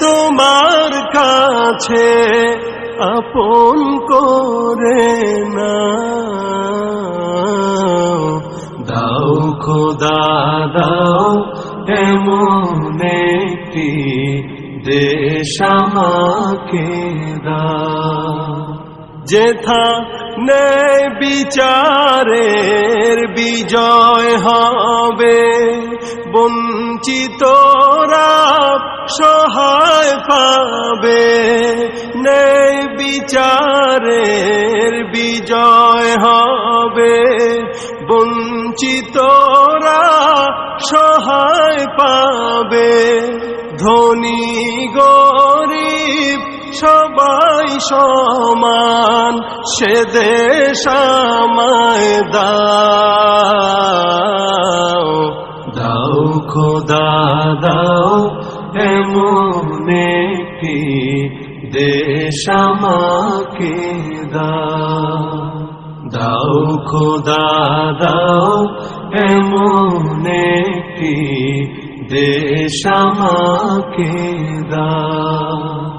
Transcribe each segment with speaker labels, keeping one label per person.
Speaker 1: তোমার কাছে আপন করে না দাও খোদা, দাও এমন একটি দেশ আমাকে যেথা ন্যায় বিচারের বিজয় হবে, বঞ্চিতরা সহায় পাবে। নেই বিচারের বিজয় হবে। বঞ্চিতরা সহায় পাবে। ধনী, গরিব সবাই সমান। সে দেশ দাও। দাও খোদা, দাও এমন একটি দেশ আমাকে দাও? দাও খোদা, দাও এমন একটি দেশ আমাকে দাও?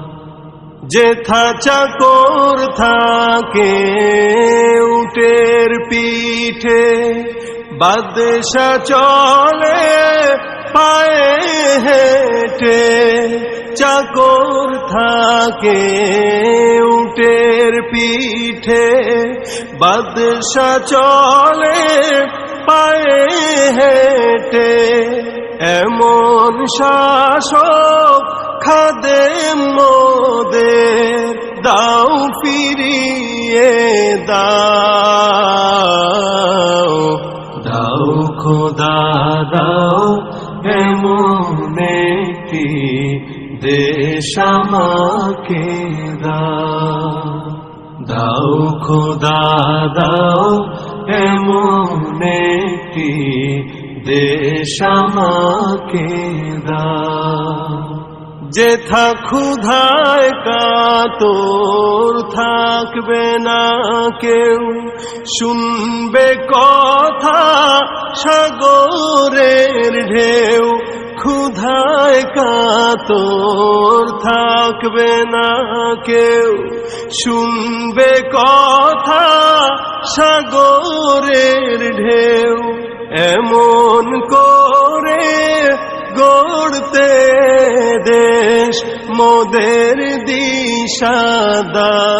Speaker 1: যেথা চাকর থাকে উটের পিঠে, বাদশা চলে পায়ে হেঁটে চাকর থাকে উটের পিঠে। বাদশা চলে পায়ে হেঁটে, এমন শাসক খাদে মোদের দাও ফিরিয়ে দাও। দাও খোদা, দাও একটি দেশ আমাকে দাও খোদা, দাও এমন একটি দেশ আমাকে দাও যেথা ক্ষুধায় কাতর থাকবে না কেউ, শুনবে কথা সাগরের ঢেউ। ক্ষুধায় কাতর থাকবে না কেউ। শুনবে কথা সাগরের ঢেউ। এমন করে গড়তে দেশ মোদের দিশা দাও।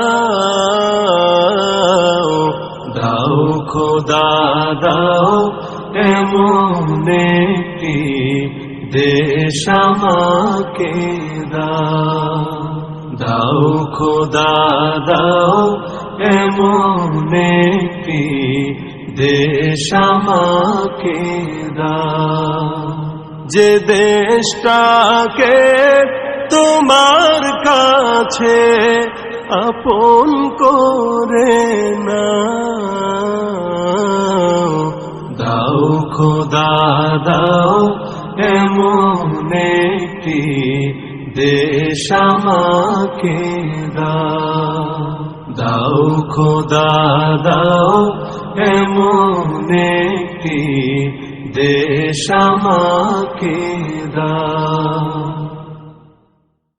Speaker 1: দাও খোদা, দাও এমন একটি দেশ আমাকে দাও। খোদা, দাও এমন একটি দেশ দাও। যে দেশটাকে তোমার কাছে আপন করে না দাও খোদা, দাও দেশ আমাকে দাও খোদা দাও এমন একটি দেশ আমাকে দাও।